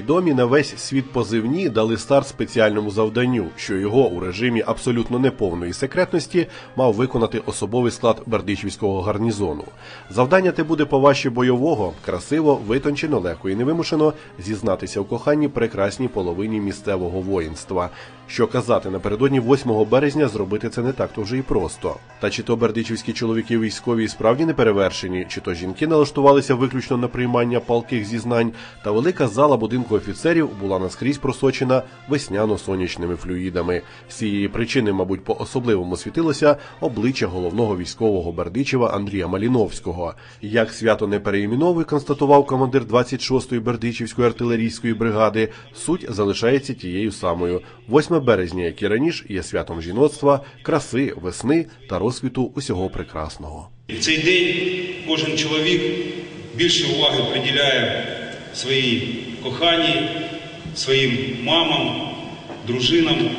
Відомі на весь світ позивні дали старт спеціальному завданню, що його у режимі абсолютно неповної секретності мав виконати особовий склад Бердичівського гарнізону. Завдання те буде по ваші бойового, красиво, витончено, легко і невимушено зізнатися в коханні прекрасній половині місцевого воїнства. Що казати напередодні 8 березня зробити це не так то вже і просто. Та чи то бердичівські чоловіки військові справді не перевершені, чи то жінки налаштувалися виключно на приймання палких зізнань, та велика зала будинку офіцерів була наскрізь просочена весняно-сонячними флюїдами. З цієї причини, мабуть, по особливому світилося обличчя головного військового Бердичева Андрія Маліновського. Як свято не переіменовує, констатував командир 26-ї Бердичівської артилерійської бригади, суть залишається тією самою. 8 березня, як і раніше, є святом жіноцтва, краси, весни та розквіту усього прекрасного. В цей день кожен чоловік більше уваги приділяє своїй коханій, своїм мамам, дружинам.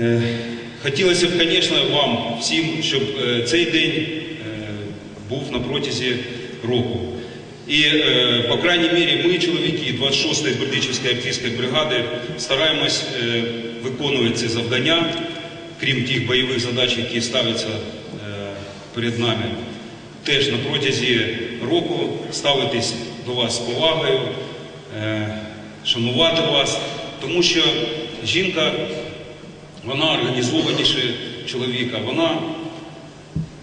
Е, Хотілося б, звісно, вам всім, щоб е, цей день е, був на протязі року. І, по крайній мірі, ми, чоловіки 26-ї Бердичівської артилерійської бригади, стараємось виконувати ці завдання, крім тих бойових задач, які ставляться перед нами. Теж на протязі року ставитись до вас з повагою, е, шанувати вас, тому що жінка, вона організованіше чоловіка, вона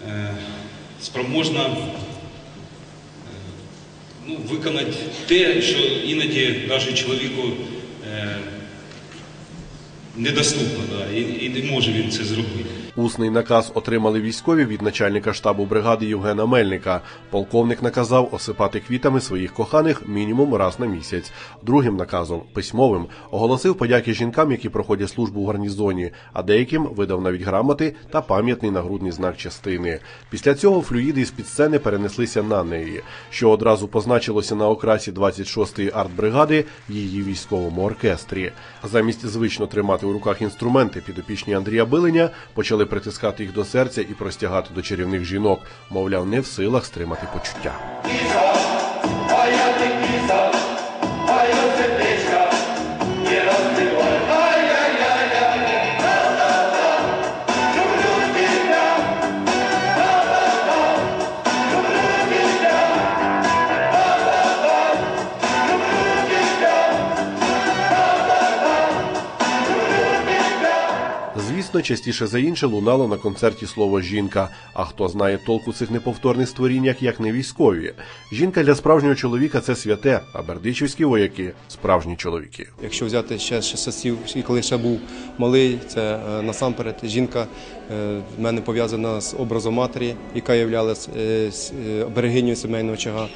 е, спроможна ну, виконати те, що іноді навіть чоловіку е, недоступно, да, і, і не може він це зробити. Усний наказ отримали військові від начальника штабу бригади Євгена Мельника. Полковник наказав осипати квітами своїх коханих мінімум раз на місяць. Другим наказом, письмовим, оголосив подяки жінкам, які проходять службу в гарнізоні, а деяким видав навіть грамоти та пам'ятний нагрудний знак частини. Після цього флюїди з під сцени перенеслися на неї, що одразу позначилося на окрасі 26-ї артбригади в її військовому оркестрі. Замість звично тримати у руках інструменти, підопічні Андрія Билиня почали притискати їх до серця і простягати до чарівних жінок, мовляв, не в силах стримати почуття. Звісно, частіше за інше лунало на концерті слово жінка. А хто знає толку цих неповторних створіннях, як не військові? Жінка для справжнього чоловіка це святе, а бердичівські вояки справжні чоловіки. Якщо взяти ще, часів, коли ще був малий, це е, насамперед жінка е, в мене пов'язана з образом матері, яка являлась е, берегинею сімейного очага.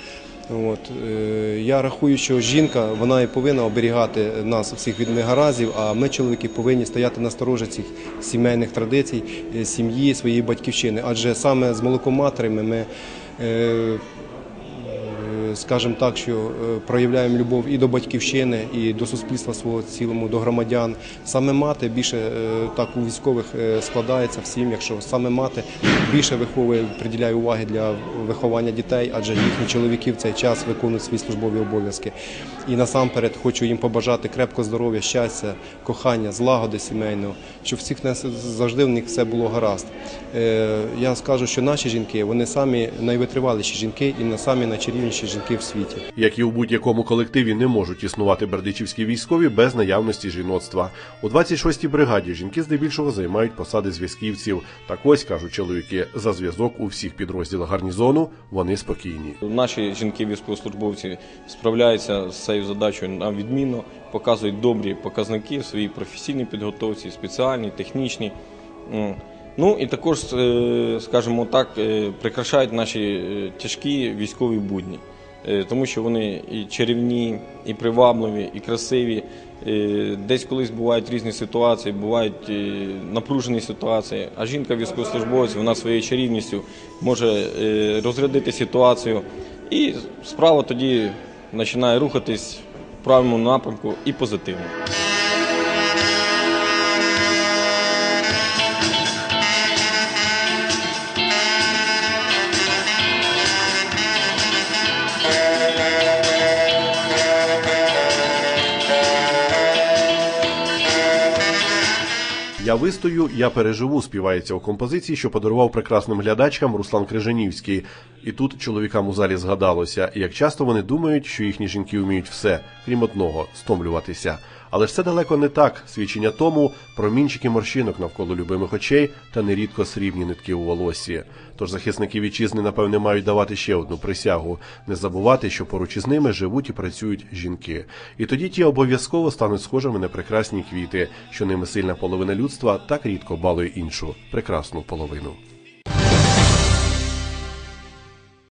От, е, я рахую, що жінка вона і повинна оберігати нас всіх від негаразів, а ми, чоловіки, повинні стояти на сторожі цих сімейних традицій, е, сім'ї, своєї батьківщини. Адже саме з молоком матері ми. Скажімо так, що е, проявляємо любов і до батьківщини, і до суспільства свого цілому, до громадян. Саме мати більше е, так у військових е, складається всім, якщо саме мати більше виховує, приділяє уваги для виховання дітей, адже їхні чоловіки в цей час виконують свої службові обов'язки. І насамперед хочу їм побажати крепкого здоров'я, щастя, кохання, злагоди сімейного, щоб всіх нас завжди в них все було гаразд. Я скажу, що наші жінки вони самі найвитриваліші жінки і самі найчарівніші жінки в світі. Як і в будь-якому колективі не можуть існувати бердичівські військові без наявності жіноцтва. У 26-й бригаді жінки здебільшого займають посади зв'язківців. Так ось кажуть чоловіки, за зв'язок у всіх підрозділах гарнізону вони спокійні. Наші жінки військовослужбовці справляються з цією задачею на відмінно, показують добрі показники в своїй професійній підготовці, спеціальній, технічній. Ну і також, е, скажімо так, е, прикрашають наші е, тяжкі військові будні, тому що вони і чарівні, і привабливі, і красиві. Е, Десь колись бувають різні ситуації, бувають е, напружені ситуації. А жінка військовослужбовець вона своєю чарівністю може е, розрядити ситуацію, і справа тоді починає рухатись в правильному напрямку і позитивно. Я вистою, я переживу, співається у композиції, що подарував прекрасним глядачкам Руслан Крижанівський. І тут чоловікам у залі згадалося, як часто вони думають, що їхні жінки вміють все, крім одного стомлюватися. Але ж це далеко не так. Свідчення тому промінчики морщинок навколо любимих очей та нерідко срібні нитки у волосі. Тож захисники вітчизни, напевне, мають давати ще одну присягу не забувати, що поруч із ними живуть і працюють жінки. І тоді ті обов'язково стануть схожими на прекрасні квіти, що ними сильна половина людства так рідко балує іншу прекрасну половину.